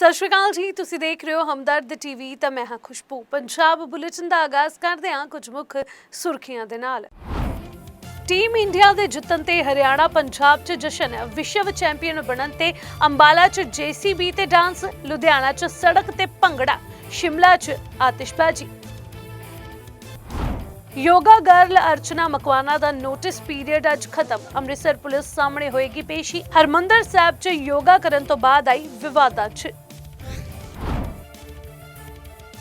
ਸਤਿ ਸ਼੍ਰੀ ਅਕਾਲ ਜੀ, ਤੁਸੀਂ ਦੇਖ ਰਹੇ ਹੋ ਹਮਦਰਦ ਟੀਵੀ, ਤਾਂ ਮੈਂ ਹਾਂ ਖੁਸ਼ਬੂ। ਪੰਜਾਬ ਬੁਲੇਟਿਨ ਦਾ ਆਗਾਜ਼ ਕਰਦੇ ਹਾਂ ਕੁਝ ਮੁੱਖ ਸੁਰਖੀਆਂ ਦੇ ਨਾਲ। ਟੀਮ ਇੰਡੀਆ ਦੇ ਜਿੱਤਣ ਤੇ ਹਰਿਆਣਾ ਪੰਜਾਬ 'ਚ ਜਸ਼ਨ, ਵਿਸ਼ਵ ਚੈਂਪੀਅਨ ਬਣਨ ਤੇ ਅੰਬਾਲਾ 'ਚ ਜੀਸੀਬੀ ਤੇ ਡਾਂਸ, ਲੁਧਿਆਣਾ 'ਚ ਸੜਕ ਤੇ ਭੰਗੜਾ, ਸ਼ਿਮਲਾ 'ਚ ਆਤਿਸ਼ਬਾਜ਼ੀ। ਯੋਗਾ ਗਰਲ ਅਰਚਨਾ ਮਕਵਾਨਾ ਦਾ ਨੋਟਿਸ ਪੀਰੀਅਡ ਅੱਜ ਖਤਮ, ਅੰਮ੍ਰਿਤਸਰ ਪੁਲਿਸ ਸਾਹਮਣੇ ਹੋਏਗੀ ਪੇਸ਼ੀ। ਹਰਮੰਦਰ ਸਾਹਿਬ 'ਚ ਯੋਗਾ ਕਰਨ ਤੋਂ ਬਾਅਦ ਆਈ ਵਿਵਾਦਾਂ 'ਚ।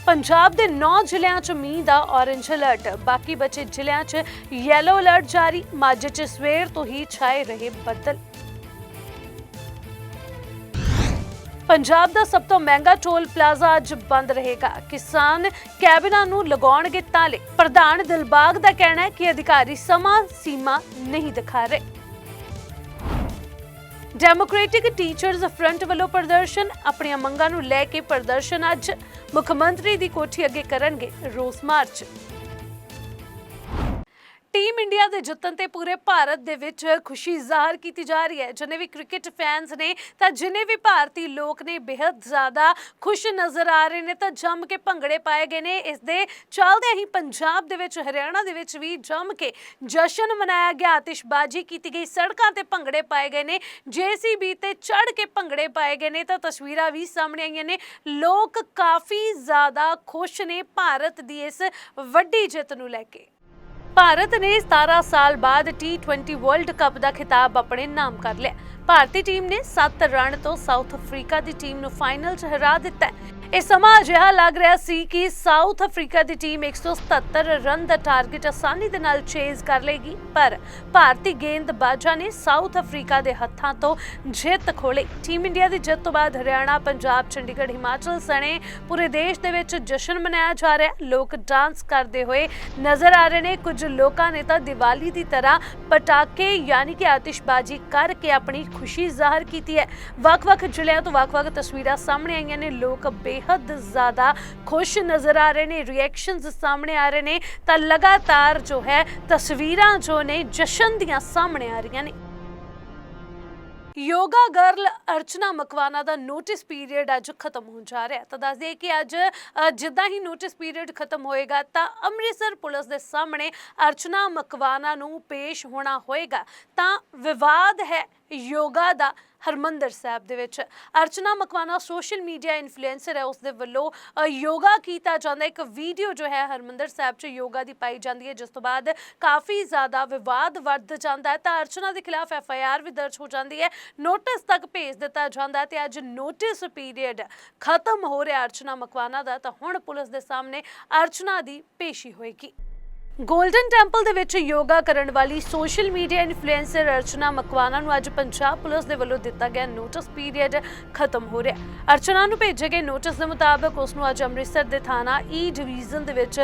ਪੰਜਾਬ ਦੇ 9 ਜ਼ਿਲ੍ਹਿਆਂ 'ਚ ਮੀਂਹ ਦਾ ਔਰੇਂਜ ਅਲਰਟ ਬਾਕੀ ਬਚੇ ਜ਼ਿਲ੍ਹਿਆਂ 'ਚ ਯੈਲੋ ਅਲਰਟ ਜਾਰੀ। ਮਾਝੇ 'ਚ ਸਵੇਰ ਤੋਂ ਹੀ ਛਾਏ ਰਹੇ ਬੱਦਲ। ਪੰਜਾਬ ਦਾ ਸਭ ਤੋਂ ਮਹਿੰਗਾ ਟੋਲ ਪਲਾਜ਼ਾ ਅੱਜ ਬੰਦ ਰਹੇਗਾ। ਕਿਸਾਨ ਕੈਬਿਨਾਂ ਨੂੰ ਲਗਾਉਣਗੇ ਤਾਲੇ। ਪ੍ਰਧਾਨ ਦਿਲਬਾਗ ਦਾ ਕਹਿਣਾ ਹੈ ਕਿ ਅਧਿਕਾਰੀ ਸਮਾਂ ਸੀਮਾ ਨਹੀਂ ਦਿਖਾ ਰਹੇ। ਡੈਮੋਕ੍ਰੈਟਿਕ ਟੀਚਰਜ਼ ਫਰੰਟ ਵੱਲੋਂ ਪ੍ਰਦਰਸ਼ਨ, ਆਪਣੀਆਂ ਮੰਗਾਂ ਨੂੰ ਲੈ ਕੇ ਪ੍ਰਦਰਸ਼ਨ ਅੱਜ ਮੁੱਖ ਮੰਤਰੀ ਦੀ ਕੋਠੀ ਅੱਗੇ ਕਰਨਗੇ ਰੋਸ ਮਾਰਚ। ਟੀਮ ਇੰਡੀਆ ਦੇ ਜਿੱਤਣ ਤੇ ਪੂਰੇ ਭਾਰਤ ਦੇ ਵਿੱਚ ਖੁਸ਼ੀ ਜ਼ਾਹਰ ਕੀਤੀ ਜਾ ਰਹੀ ਹੈ। ਜਿਨੇ ਵੀ ਕ੍ਰਿਕਟ ਫੈਨਸ ਨੇ, ਤਾਂ ਜਿਨੇ ਵੀ ਭਾਰਤੀ ਲੋਕ ਨੇ ਬੇहद ਜ਼ਿਆਦਾ ਖੁਸ਼ ਨਜ਼ਰ ਆ ਰਹੇ ਨੇ। ਤਾਂ ਜੰਮ ਕੇ ਭੰਗੜੇ ਪਾਏ ਗਏ ਨੇ। ਇਸ ਦੇ ਚੱਲਦੇ ਹੀ ਪੰਜਾਬ ਦੇ ਵਿੱਚ, ਹਰਿਆਣਾ ਦੇ ਵਿੱਚ ਵੀ ਜੰਮ ਕੇ ਜਸ਼ਨ ਮਨਾਇਆ ਗਿਆ। ਆਤਿਸ਼ਬਾਜ਼ੀ ਕੀਤੀ ਗਈ। ਸੜਕਾਂ ਤੇ ਭੰਗੜੇ ਪਾਏ ਗਏ ਨੇ। ਜੀਸੀਬੀ ਤੇ ਚੜ ਕੇ ਭੰਗੜੇ ਪਾਏ ਗਏ ਨੇ। ਤਾਂ ਤਸਵੀਰਾਂ ਵੀ ਸਾਹਮਣੇ ਆਈਆਂ ਨੇ। ਲੋਕ ਕਾਫੀ ਜ਼ਿਆਦਾ ਖੁਸ਼ ਨੇ ਭਾਰਤ ਦੀ ਇਸ ਵੱਡੀ ਜਿੱਤ ਨੂੰ ਲੈ ਕੇ। ਭਾਰਤ ਨੇ 17 ਸਾਲ ਬਾਅਦ T20 ਵਰਲਡ ਕੱਪ ਦਾ ਖਿਤਾਬ ਆਪਣੇ ਨਾਮ ਕਰ ਲਿਆ। ਭਾਰਤੀ ਟੀਮ ਨੇ 7 ਰਨ ਤੋਂ ਸਾਊਥ ਅਫਰੀਕਾ ਦੀ ਟੀਮ ਨੂੰ ਫਾਈਨਲ 'ਚ ਹਰਾ ਦਿੱਤਾ ਇਹ ਸਮਾਂ ਅਜਿਹਾ ਲੱਗ ਰਿਹਾ ਸੀ ਕਿ ਸਾਊਥ ਅਫਰੀਕਾ ਦੀ ਟੀਮ 177 ਰਨ ਦਾ ਟਾਰਗੇਟ ਆਸਾਨੀ ਦੇ ਨਾਲ ਚੇਜ਼ ਕਰ ਲੇਗੀ ਪਰ ਭਾਰਤੀ ਗੇਂਦਬਾਜ਼ਾਂ ਨੇ ਸਾਊਥ ਅਫਰੀਕਾ ਦੇ ਹੱਥਾਂ ਤੋਂ ਜਿੱਤ ਖੋਲੀ ਟੀਮ ਇੰਡੀਆ ਦੀ ਜਿੱਤ ਤੋਂ ਬਾਅਦ ਹਰਿਆਣਾ, ਪੰਜਾਬ, ਚੰਡੀਗੜ੍ਹ, ਹਿਮਾਚਲ ਸਣੇ ਪੂਰੇ ਦੇਸ਼ ਦੇ ਵਿੱਚ ਜਸ਼ਨ ਮਨਾਇਆ ਜਾ ਰਿਹਾ ਲੋਕ ਡਾਂਸ ਕਰਦੇ ਹੋਏ ਨਜ਼ਰ ਆ ਰਹੇ ਨੇ। ਕੁਝ ਲੋਕਾਂ ਨੇ ਤਾਂ ਦੀਵਾਲੀ ਦੀ ਤਰ੍ਹਾਂ ਪਟਾਕੇ ਯਾਨੀ ਕਿ ਆਤਿਸ਼ਬਾਜ਼ੀ ਕਰਕੇ ਆਪਣੀ ਖੁਸ਼ੀ ਜ਼ਾਹਰ ਕੀਤੀ ਹੈ। ਵੱਖ-ਵੱਖ ਜ਼ਿਲ੍ਹਿਆਂ ਤੋਂ ਵੱਖ-ਵੱਖ ਤਸਵੀਰਾਂ ਸਾਹਮਣੇ ਆਈਆਂ ਨੇ। ਲੋਕ ਬੇ ਬੇहद ਜ਼ਿਆਦਾ ਖੁਸ਼ ਨਜ਼ਰ ਆ ਰਹੇ ਨੇ ਰਿਐਕਸ਼ਨਸ ਸਾਹਮਣੇ ਆ ਰਹੇ ਨੇ। ਤਾਂ ਲਗਾਤਾਰ ਜੋ ਹੈ, ਤਸਵੀਰਾਂ ਜੋ ਨੇ, ਜਸ਼ਨ ਦੀਆਂ ਸਾਹਮਣੇ ਆ ਰਹੀਆਂ ਨੇ। ਯੋਗਾ ਗਰਲ ਅਰਚਨਾ ਮਕਵਾਨਾ ਦਾ ਨੋਟਿਸ ਪੀਰੀਅਡ ਅੱਜ ਖਤਮ ਹੋਣ ਜਾ ਰਿਹਾ ਤਾਂ ਦੱਸ ਦਈਏ ਕਿ ਅੱਜ ਜਿੱਦਾਂ ਹੀ ਨੋਟਿਸ ਪੀਰੀਅਡ ਖਤਮ ਹੋਏਗਾ, ਤਾਂ ਅੰਮ੍ਰਿਤਸਰ ਪੁਲਿਸ ਦੇ ਸਾਹਮਣੇ ਅਰਚਨਾ ਮਕਵਾਨਾ ਨੂੰ ਪੇਸ਼ ਹੋਣਾ ਹੋਏਗਾ। ਤਾਂ ਵਿਵਾਦ ਹੈ ਯੋਗਾ ਦਾ ਹਰਮੰਦਰ ਸਾਹਿਬ ਦੇ ਵਿੱਚ। Archana Makwana social media influencer ਹੈ ਉਸ ਦੇ ਵੱਲੋਂ ਯੋਗਾ ਕੀਤਾ ਜਾਂਦਾ ਇੱਕ ਵੀਡੀਓ ਜੋ ਹੈ ਹਰਮੰਦਰ ਸਾਹਿਬ 'ਚ ਯੋਗਾ ਦੀ ਪਾਈ ਜਾਂਦੀ ਹੈ, ਜਿਸ ਤੋਂ ਬਾਅਦ ਕਾਫੀ ਜ਼ਿਆਦਾ ਵਿਵਾਦ ਵੱਧ ਜਾਂਦਾ ਹੈ। ਤਾਂ ਅਰਚਨਾ ਦੇ ਖਿਲਾਫ ਐਫ ਆਈ ਆਰ ਵੀ ਦਰਜ ਹੋ ਜਾਂਦੀ ਹੈ। ਨੋਟਿਸ ਤੱਕ ਭੇਜ ਦਿੱਤਾ ਜਾਂਦਾ ਹੈ ਤੇ ਅੱਜ ਨੋਟਿਸ ਪੀਰੀਅਡ ਖਤਮ ਹੋ ਰਿਹਾ ਅਰਚਨਾ ਮਕਵਾਨਾ ਦਾ। ਤਾਂ ਹੁਣ ਪੁਲਿਸ ਦੇ ਸਾਹਮਣੇ ਅਰਚਨਾ ਦੀ ਪੇਸ਼ੀ ਹੋਏਗੀ। ਗੋਲਡਨ ਟੈਂਪਲ ਦੇ ਵਿੱਚ ਯੋਗਾ ਕਰਨ ਵਾਲੀ social media influencer Archana Makwana ਨੂੰ ਅੱਜ ਪੰਜਾਬ ਪੁਲਿਸ ਦੇ ਵੱਲੋਂ ਦਿੱਤਾ ਗਿਆ ਨੋਟਿਸ ਪੀਰੀਅਡ ਖਤਮ ਹੋ ਰਿਹਾ ਅਰਚਨਾ ਨੂੰ ਭੇਜੇ ਗਏ ਨੋਟਿਸ ਦੇ ਮੁਤਾਬਕ ਉਸ ਨੂੰ ਅੱਜ ਅੰਮ੍ਰਿਤਸਰ ਦੇ ਥਾਣਾ e ਈ ਡਿਵੀਜ਼ਨ ਦੇ ਵਿੱਚ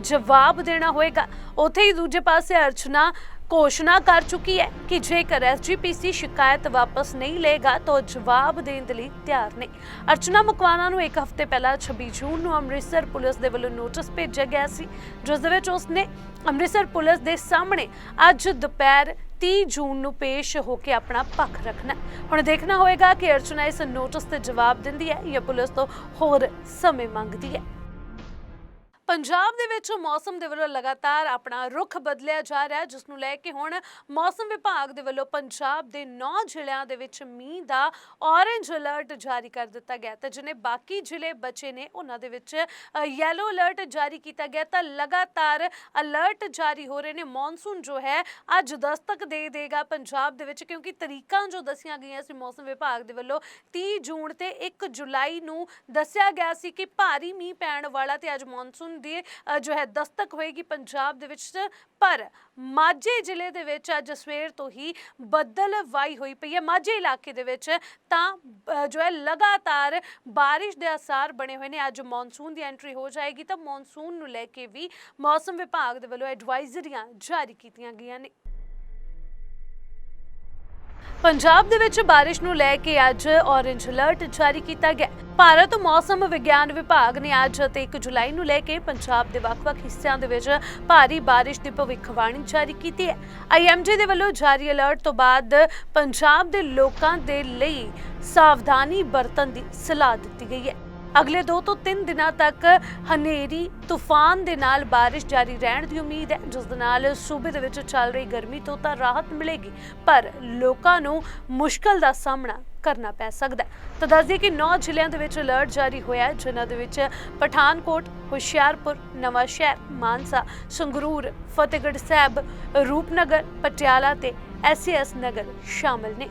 ਜਵਾਬ ਦੇਣਾ ਹੋਏਗਾ। ਉੱਥੇ ਹੀ ਦੂਜੇ ਪਾਸੇ ਅਰਚਨਾ ਘੋਸ਼ਣਾ ਕਰ ਚੁੱਕੀ ਹੈ ਕਿ ਜੇਕਰ ਐਸਜੀਪੀਸੀ ਸ਼ਿਕਾਇਤ ਵਾਪਸ ਨਹੀਂ ਲਏਗਾ, ਤਾਂ ਜਵਾਬ ਦੇਣ ਦੇ ਲਈ ਤਿਆਰ ਨੇ। ਅਰਚਨਾ ਮਕਵਾਨਾ ਨੂੰ ਇੱਕ ਹਫ਼ਤੇ ਪਹਿਲਾਂ 26 ਜੂਨ ਨੂੰ ਅੰਮ੍ਰਿਤਸਰ ਪੁਲਿਸ ਦੇ ਵੱਲੋਂ ਨੋਟਿਸ ਭੇਜਿਆ ਗਿਆ ਸੀ, ਜਿਸ ਦੇ ਵਿੱਚ ਉਸਨੇ ਅੰਮ੍ਰਿਤਸਰ ਪੁਲਿਸ ਦੇ ਸਾਹਮਣੇ ਅੱਜ ਦੁਪਹਿਰ 30 ਜੂਨ ਨੂੰ ਪੇਸ਼ ਹੋ ਕੇ ਆਪਣਾ ਪੱਖ ਰੱਖਣਾ ਹੁਣ ਦੇਖਣਾ ਹੋਏਗਾ ਕਿ ਅਰਚਨਾ ਇਸ ਨੋਟਿਸ ਤੇ ਜਵਾਬ ਦਿੰਦੀ ਹੈ ਜਾਂ ਪੁਲਿਸ ਤੋਂ ਹੋਰ ਸਮੇਂ ਮੰਗਦੀ ਹੈ। ਪੰਜਾਬ ਦੇ ਵਿੱਚ ਮੌਸਮ ਦੇ ਵੱਲੋਂ ਲਗਾਤਾਰ ਆਪਣਾ ਰੁਖ ਬਦਲਿਆ ਜਾ ਰਿਹਾ ਹੈ ਜਿਸ ਨੂੰ ਲੈ ਕੇ ਹੁਣ ਮੌਸਮ ਵਿਭਾਗ ਦੇ ਵੱਲੋਂ ਪੰਜਾਬ ਦੇ 9 ਜ਼ਿਲ੍ਹਿਆਂ ਦੇ ਵਿੱਚ ਮੀਂਹ ਦਾ ਔਰੇਂਜ ਅਲਰਟ ਜਾਰੀ ਕਰ ਦਿੱਤਾ ਗਿਆ ਤੇ ਜਿਹਨੇ ਬਾਕੀ ਜ਼ਿਲ੍ਹੇ ਬਚੇ ਨੇ, ਉਹਨਾਂ ਦੇ ਵਿੱਚ ਯੈਲੋ ਅਲਰਟ ਜਾਰੀ ਕੀਤਾ ਗਿਆ ਤਾਂ ਲਗਾਤਾਰ ਅਲਰਟ ਜਾਰੀ ਹੋ ਰਹੇ ਨੇ। ਮੌਨਸੂਨ ਜੋ ਹੈ, ਅੱਜ ਦਸਤਕ ਦੇ ਦੇਗਾ ਪੰਜਾਬ ਦੇ ਵਿੱਚ, ਕਿਉਂਕਿ ਤਰੀਕਾਂ ਜੋ ਦੱਸੀਆਂ ਗਈਆਂ ਸੀ ਮੌਸਮ ਵਿਭਾਗ ਦੇ ਵੱਲੋਂ 30 ਜੂਨ ਤੇ 1 ਜੁਲਾਈ ਨੂੰ ਦੱਸਿਆ ਗਿਆ ਸੀ ਕਿ ਭਾਰੀ ਮੀਂਹ ਪੈਣ ਵਾਲਾ ਤੇ ਅੱਜ ਮੌਨਸੂਨ ਦੀ ਜੋ ਹੈ ਦਸਤਕ ਹੋਏਗੀ ਪੰਜਾਬ ਦੇ ਵਿੱਚ, ਪਰ ਮਾਝੇ ਜ਼ਿਲ੍ਹੇ ਦੇ ਵਿੱਚ ਅੱਜ ਸਵੇਰ ਤੋਂ ਹੀ ਬੱਦਲ ਵਾਈ ਹੋਈ ਪਈ ਹੈ। ਮਾਝੇ ਇਲਾਕੇ ਦੇ ਵਿੱਚ ਤਾਂ ਜੋ ਹੈ ਲਗਾਤਾਰ ਬਾਰਿਸ਼ ਦੇ ਆਸਾਰ ਬਣੇ ਹੋਏ ਨੇ। ਅੱਜ ਮੌਨਸੂਨ ਦੀ ਐਂਟਰੀ ਹੋ ਜਾਏਗੀ ਤਾਂ ਮੌਨਸੂਨ ਨੂੰ ਲੈ ਕੇ ਵੀ ਮੌਸਮ ਵਿਭਾਗ ਦੇ ਵੱਲੋਂ ਐਡਵਾਈਜ਼ਰੀਆਂ ਜਾਰੀ ਕੀਤੀਆਂ ਗਈਆਂ ਨੇ। ਪੰਜਾਬ ਦੇ ਵਿੱਚ ਬਾਰਿਸ਼ ਨੂੰ ਲੈ ਕੇ ਅੱਜ ਔਰੇਂਜ ਅਲਰਟ ਜਾਰੀ ਕੀਤਾ ਗਿਆ। ਭਾਰਤ ਮੌਸਮ ਵਿਗਿਆਨ ਵਿਭਾਗ ਨੇ ਅੱਜ ਅਤੇ 1 ਜੁਲਾਈ ਨੂੰ ਲੈ ਕੇ ਪੰਜਾਬ ਦੇ ਵੱਖ-ਵੱਖ ਹਿੱਸਿਆਂ ਦੇ ਵਿੱਚ ਭਾਰੀ ਬਾਰਿਸ਼ ਦੀ ਭਵਿੱਖਬਾਣੀ ਜਾਰੀ ਕੀਤੀ ਹੈ। ਆਈਐਮਡੀ ਦੇ ਵੱਲੋਂ ਜਾਰੀ ਅਲਰਟ ਤੋਂ ਬਾਅਦ ਪੰਜਾਬ ਦੇ ਲੋਕਾਂ ਦੇ ਲਈ ਸਾਵਧਾਨੀ ਵਰਤਣ ਦੀ ਸਲਾਹ ਦਿੱਤੀ ਗਈ ਹੈ। ਅਗਲੇ 2 ਤੋਂ 3 ਦਿਨਾਂ ਤੱਕ ਹਨੇਰੀ, ਤੂਫਾਨ ਦੇ ਨਾਲ ਬਾਰਿਸ਼ ਜਾਰੀ ਰਹਿਣ ਦੀ ਉਮੀਦ ਹੈ, ਜਿਸ ਦੇ ਨਾਲ ਸੂਬੇ ਦੇ ਵਿੱਚ ਚੱਲ ਰਹੀ ਗਰਮੀ ਤੋਂ ਤਾਂ ਰਾਹਤ ਮਿਲੇਗੀ, ਪਰ ਲੋਕਾਂ ਨੂੰ ਮੁਸ਼ਕਲ ਦਾ ਸਾਹਮਣਾ ਕਰਨਾ ਪੈ ਸਕਦਾ ਤਾਂ ਦੱਸ ਦਈਏ ਕਿ 9 ਜ਼ਿਲ੍ਹਿਆਂ ਦੇ ਵਿੱਚ ਅਲਰਟ ਜਾਰੀ ਹੋਇਆ ਹੈ, ਜਿਨ੍ਹਾਂ ਦੇ ਵਿੱਚ ਪਠਾਨਕੋਟ, ਹੁਸ਼ਿਆਰਪੁਰ ਨਵਾਂ ਸ਼ਹਿਰ ਮਾਨਸਾ, ਸੰਗਰੂਰ, ਫਤਿਹਗੜ੍ਹ ਸਾਹਿਬ, ਰੂਪਨਗਰ, ਪਟਿਆਲਾ ਤੇ ਐਸਐਸ ਨਗਰ ਸ਼ਾਮਲ ਨੇ।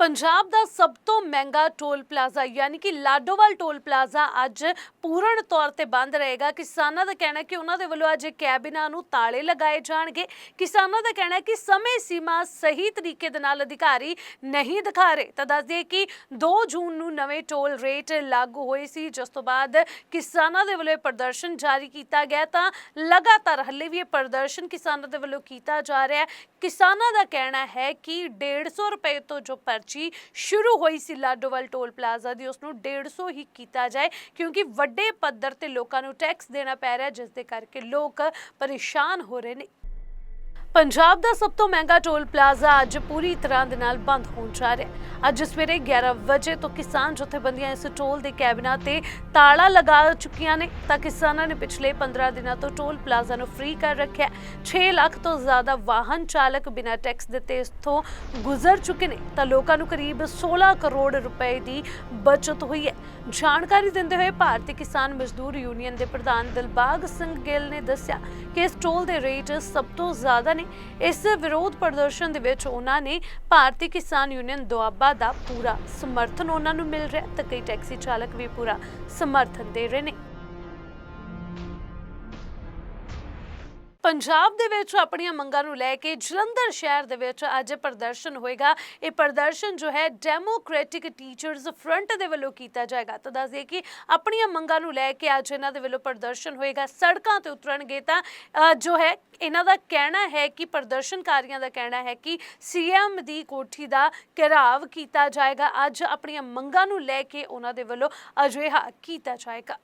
ਪੰਜਾਬ ਦਾ ਸਭ ਤੋਂ ਮਹਿੰਗਾ ਟੋਲ ਪਲਾਜ਼ਾ, ਯਾਨੀ ਕਿ ਲਾਡੋਵਾਲ ਟੋਲ ਪਲਾਜ਼ਾ ਅੱਜ ਪੂਰਨ ਤੌਰ ਤੇ ਬੰਦ ਰਹੇਗਾ। ਕਿਸਾਨਾਂ ਦਾ ਕਹਿਣਾ ਕਿ ਉਹਨਾਂ ਦੇ ਵੱਲੋਂ ਅੱਜ ਕੈਬਿਨਾਂ ਨੂੰ ਤਾਲੇ ਲਗਾਏ ਜਾਣਗੇ। ਕਿਸਾਨਾਂ ਦਾ ਕਹਿਣਾ ਕਿ ਸਮੇਂ ਸੀਮਾ ਸਹੀ ਤਰੀਕੇ ਦੇ ਨਾਲ ਅਧਿਕਾਰੀ ਨਹੀਂ ਦਿਖਾ ਰਹੇ। ਤਾਂ ਦੱਸ ਦਈਏ ਕਿ 2 ਜੂਨ ਨੂੰ ਨਵੇਂ ਟੋਲ ਰੇਟ ਲਾਗੂ ਹੋਏ ਸੀ। ਜਿਸ ਤੋਂ ਬਾਅਦ ਕਿਸਾਨਾਂ ਦੇ ਵੱਲੋਂ ਇਹ ਪ੍ਰਦਰਸ਼ਨ ਜਾਰੀ ਕੀਤਾ ਗਿਆ। ਤਾਂ ਲਗਾਤਾਰ ਹੱਲੇ ਵੀ ਇਹ ਪ੍ਰਦਰਸ਼ਨ ਕਿਸਾਨਾਂ ਦੇ ਵੱਲੋਂ ਕੀਤਾ ਜਾ ਰਿਹਾ ਹੈ। ਕਿਸਾਨਾਂ ਦਾ ਕਹਿਣਾ ਹੈ ਕਿ 150 ਰੁਪਏ ਤੋਂ ਜੋ ਪਰ ਪਰਚੀ ਸ਼ੁਰੂ ਹੋਈ ਸੀ ਲਾਡੋਵਾਲ ਟੋਲ ਪਲਾਜ਼ਾ ਦੀ ਉਸ ਨੂੰ 150 ਹੀ ਕੀਤਾ ਜਾਏ, ਕਿਉਂਕਿ ਵੱਡੇ ਪੱਧਰ ਤੇ ਲੋਕਾਂ ਨੂੰ ਟੈਕਸ ਦੇਣਾ ਪੈ ਰਿਹਾ ਜਿਸ ਦੇ ਕਰਕੇ ਲੋਕ ਪਰੇਸ਼ਾਨ ਹੋ ਰਹੇ ਨੇ। ਪੰਜਾਬ ਦਾ ਸਭ ਤੋਂ ਮਹਿੰਗਾ ਟੋਲ ਪਲਾਜ਼ਾ ਅੱਜ ਪੂਰੀ ਤਰ੍ਹਾਂ ਦੇ ਨਾਲ ਬੰਦ ਹੋਣ ਜਾ ਰਿਹਾ ਹੈ। ਅੱਜ ਸਵੇਰੇ 11 ਵਜੇ ਤੋਂ ਕਿਸਾਨ ਜਥੇਬੰਦੀਆਂ ਇਸ ਟੋਲ ਦੇ ਕੈਬਿਨਾਂ ਤੇ ਤਾਲਾ ਲਗਾ ਚੁੱਕੀਆਂ ਨੇ ਤਾਂ ਕਿਸਾਨਾਂ ਨੇ ਪਿਛਲੇ 15 ਦਿਨਾਂ ਤੋਂ ਟੋਲ ਪਲਾਜ਼ਾ ਨੂੰ ਫ੍ਰੀ ਕਰ ਰੱਖਿਆ 6 ਲੱਖ ਤੋਂ ਜ਼ਿਆਦਾ ਵਾਹਨ ਚਾਲਕ ਬਿਨਾਂ ਟੈਕਸ ਦਿੱਤੇ ਇਸਥੋਂ ਗੁਜ਼ਰ ਚੁੱਕੇ ਨੇ ਤਾਂ ਲੋਕਾਂ ਨੂੰ ਕਰੀਬ 16 ਕਰੋੜ ਰੁਪਏ ਦੀ ਬਚਤ ਹੋਈ ਹੈ। ਜਾਣਕਾਰੀ ਦਿੰਦੇ ਹੋਏ ਭਾਰਤੀ ਕਿਸਾਨ ਮਜ਼ਦੂਰ ਯੂਨੀਅਨ ਦੇ ਪ੍ਰਧਾਨ ਦਿਲਬਾਗ ਸਿੰਘ ਗਿੱਲ ਨੇ ਦੱਸਿਆ ਕਿ ਇਸ ਟੋਲ ਦੇ ਰੇਟ ਸਭ ਤੋਂ ਜ਼ਿਆਦਾ ਨੇ ਇਸ ਵਿਰੋਧ ਪ੍ਰਦਰਸ਼ਨ ਦੇ ਵਿੱਚ ਉਹਨਾਂ ਨੇ ਭਾਰਤੀ ਕਿਸਾਨ ਯੂਨੀਅਨ ਦੁਆਬਾ ਦਾ ਪੂਰਾ ਸਮਰਥਨ ਉਹਨਾਂ ਨੂੰ ਮਿਲ ਰਿਹਾ ਤੇ ਕਈ ਟੈਕਸੀ ਚਾਲਕ ਵੀ ਪੂਰਾ ਸਮਰਥਨ ਦੇ ਰਹੇ ਨੇ। ਪੰਜਾਬ ਦੇ ਵਿੱਚ ਆਪਣੀਆਂ ਮੰਗਾਂ ਨੂੰ ਲੈ ਕੇ ਜਲੰਧਰ ਸ਼ਹਿਰ ਦੇ ਵਿੱਚ ਅੱਜ ਪ੍ਰਦਰਸ਼ਨ ਹੋਏਗਾ। ਇਹ ਪ੍ਰਦਰਸ਼ਨ ਜੋ ਹੈ ਡੈਮੋਕ੍ਰੈਟਿਕ ਟੀਚਰਸ ਫਰੰਟ ਦੇ ਵੱਲੋਂ ਕੀਤਾ ਜਾਏਗਾ। ਤਾਂ ਦੱਸ ਦਈਏ ਕਿ ਆਪਣੀਆਂ ਮੰਗਾਂ ਨੂੰ ਲੈ ਕੇ ਅੱਜ ਇਹਨਾਂ ਦੇ ਵੱਲੋਂ ਪ੍ਰਦਰਸ਼ਨ ਹੋਏਗਾ। ਸੜਕਾਂ ਤੇ ਉਤਰਨਗੇ ਤਾਂ ਜੋ ਹੈ ਇਹਨਾਂ ਦਾ ਕਹਿਣਾ ਹੈ ਕਿ ਪ੍ਰਦਰਸ਼ਨਕਾਰੀਆਂ ਦਾ ਕਹਿਣਾ ਹੈ ਕਿ ਸੀਐਮ ਦੀ ਕੋਠੀ ਦਾ ਘਿਰਾਵ ਕੀਤਾ ਜਾਏਗਾ। ਅੱਜ ਆਪਣੀਆਂ ਮੰਗਾਂ ਨੂੰ ਲੈ ਕੇ ਉਹਨਾਂ ਦੇ ਵੱਲੋਂ ਅਜਿਹਾ ਕੀਤਾ ਜਾਏਗਾ।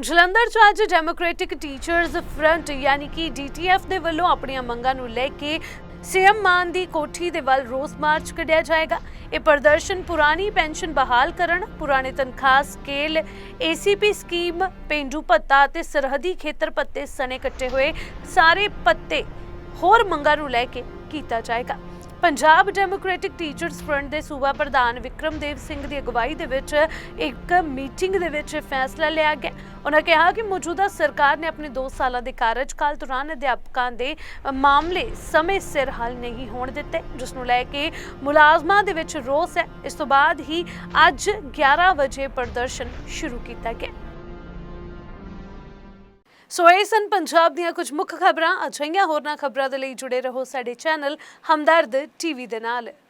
ਜਲੰਧਰ 'ਚ ਅੱਜ ਡੈਮੋਕ੍ਰੈਟਿਕ ਟੀਚਰਸ ਫਰੰਟ ਯਾਨੀ ਕਿ ਡੀਟੀਐਫ ਦੇ ਵੱਲੋਂ ਆਪਣੀਆਂ ਮੰਗਾਂ ਨੂੰ ਲੈ ਕੇ ਸੀਐਮ ਮਾਨ ਦੀ ਕੋਠੀ ਦੇ ਵੱਲ ਰੋਸ ਮਾਰਚ ਕੱਢਿਆ ਜਾਏਗਾ। ਇਹ ਪ੍ਰਦਰਸ਼ਨ ਪੁਰਾਣੀ ਪੈਨਸ਼ਨ ਬਹਾਲ ਕਰਨ, ਪੁਰਾਣੇ ਤਨਖਾਹ ਸਕੇਲ ਏਸੀਪੀ ਸਕੀਮ, ਪੇਂਡੂ ਭੱਤਾ ਅਤੇ ਸਰਹੱਦੀ ਖੇਤਰ ਪੱਤੇ ਸਣੇ ਕੱਟੇ ਹੋਏ ਸਾਰੇ ਪੱਤੇ ਹੋਰ ਮੰਗਾਂ ਨੂੰ ਲੈ ਕੇ ਕੀਤਾ ਜਾਏਗਾ। ਪੰਜਾਬ ਡੈਮੋਕ੍ਰੈਟਿਕ ਟੀਚਰਸ ਫਰੰਟ ਦੇ ਸੂਬਾ ਪ੍ਰਧਾਨ ਵਿਕਰਮਦੇਵ ਸਿੰਘ ਦੀ ਅਗਵਾਈ ਦੇ ਵਿੱਚ ਇੱਕ ਮੀਟਿੰਗ ਦੇ ਵਿੱਚ ਫੈਸਲਾ ਲਿਆ ਗਿਆ। ਉਹਨਾਂ ਕਿਹਾ ਕਿ ਮੌਜੂਦਾ ਸਰਕਾਰ ਨੇ ਆਪਣੇ 2 ਸਾਲਾਂ ਦੇ ਕਾਰਜਕਾਲ ਦੌਰਾਨ ਅਧਿਆਪਕਾਂ ਦੇ ਮਾਮਲੇ ਸਮੇਂ ਸਿਰ ਹੱਲ ਨਹੀਂ ਹੋਣ ਦਿੱਤੇ, ਜਿਸ ਨੂੰ ਲੈ ਕੇ ਮੁਲਾਜ਼ਮਾਂ ਦੇ ਵਿੱਚ ਰੋਸ ਹੈ। ਇਸ ਤੋਂ ਬਾਅਦ ਹੀ ਅੱਜ 11 ਵਜੇ ਪ੍ਰਦਰਸ਼ਨ ਸ਼ੁਰੂ ਕੀਤਾ ਗਿਆ। ਸੋ ਇਹ ਸਨ ਪੰਜਾਬ ਦੀਆਂ ਕੁਝ ਮੁੱਖ ਖਬਰਾਂ। ਅਜਿਹੀਆਂ ਹੋਰਨਾਂ ਖਬਰਾਂ ਦੇ ਲਈ ਜੁੜੇ ਰਹੋ ਸਾਡੇ ਚੈਨਲ ਹਮਦਰਦ ਟੀਵੀ ਦੇ ਨਾਲ।